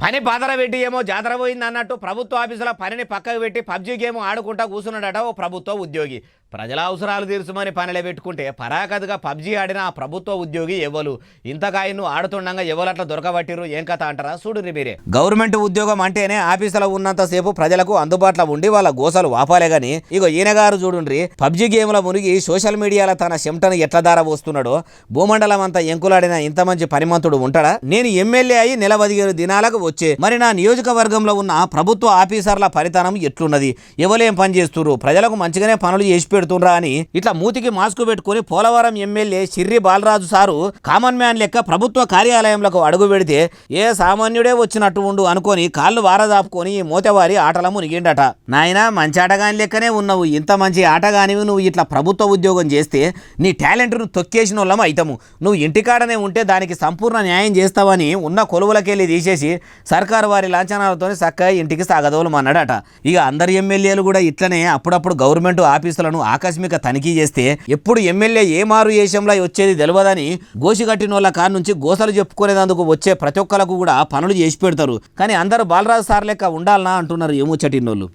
పని బాధర పెట్టి ఏమో జాతర పోయింది అన్నట్టు ప్రభుత్వ ఆఫీసుల పనిని పక్కకు పెట్టి పబ్జీ గేమ్ ఆడుకుంటా కూర్చున్నాడట ఓ ప్రభుత్వ ఉద్యోగి. ప్రజల అవసరాలు తీర్చమని పనిలో పెట్టుకుంటే పరాకదుగా పబ్జీ ఆడిన ఆ ప్రభుత్వ ఉద్యోగి ఎవరు ఇంతకాయను ఆడుతుండగా ఎవరట్లా దొరకబట్టిరు ఏం కథ అంటారా? చూడురి మీరే గవర్నమెంట్ ఉద్యోగం అంటేనే ఆఫీసులో ఉన్నంతసేపు ప్రజలకు అందుబాటులో ఉండి వాళ్ళ గోసలు వాపాలే గాని ఇగో ఈయన గారు చూడుండ్రి పబ్జీ గేమ్ల మునిగి సోషల్ మీడియాలో తన చెమటను ఎట్ల దార వస్తున్నాడో భూమండలం అంతా ఎంకులాడిన ఇంత మంచి పనిమంతుడు ఉంటాడా? నేను ఎమ్మెల్యే అయి నెల పదిహేను దినాలకు వచ్చే మరి నా నియోజకవర్గంలో ఉన్న ప్రభుత్వ ఆఫీసర్ల ఫలితానం ఎట్లున్నది? ఎవలేం పని చేస్తున్నారు ప్రజలకు మంచిగానే పనులు చేసి పెడుతుండ్రా అని ఇట్లా మూతికి మాస్క్ పెట్టుకుని Polavaram MLA Sirri Balaraju sir common man లెక్క ప్రభుత్వ కార్యాలయంలో అడుగు పెడితే ఏ సామాన్యుడే వచ్చినట్టు ఉండు అనుకొని కాళ్ళు వారదాపుకొని ఈ మూతవారి ఆటల మునిగిండట. నాయనా మంచి ఆటగాని లెక్కనే ఉన్నావు. ఇంత మంచి ఆటగానివి నువ్వు ఇట్లా ప్రభుత్వ ఉద్యోగం చేస్తే నీ టాలెంట్ను తొక్కేసిన వాళ్ళం అయితము. నువ్వు ఇంటికాడనే ఉంటే దానికి సంపూర్ణ న్యాయం చేస్తావని ఉన్న కొలువులకెళ్ళి తీసేసి సర్కారు వారి లాంఛనాలతో చక్కగా ఇంటికి సాగదోలమన్నాడట. ఇక అందరు ఎమ్మెల్యేలు కూడా ఇట్లనే అప్పుడప్పుడు గవర్నమెంట్ ఆఫీసులను ఆకస్మిక తనిఖీ చేస్తే ఎప్పుడు ఎమ్మెల్యే ఏ మారు వచ్చేది తెలియదని గోసిగట్టిన వాళ్ళ కాడ నుంచి గోసలు చెప్పుకునేందుకు వచ్చే ప్రతి ఒక్కలకు కూడా పనులు చేసి పెడతారు. కానీ అందరూ బాలరాజు సార్ లెక్క ఉండాలనా అంటున్నారు ఏముచ్చటినోళ్ళు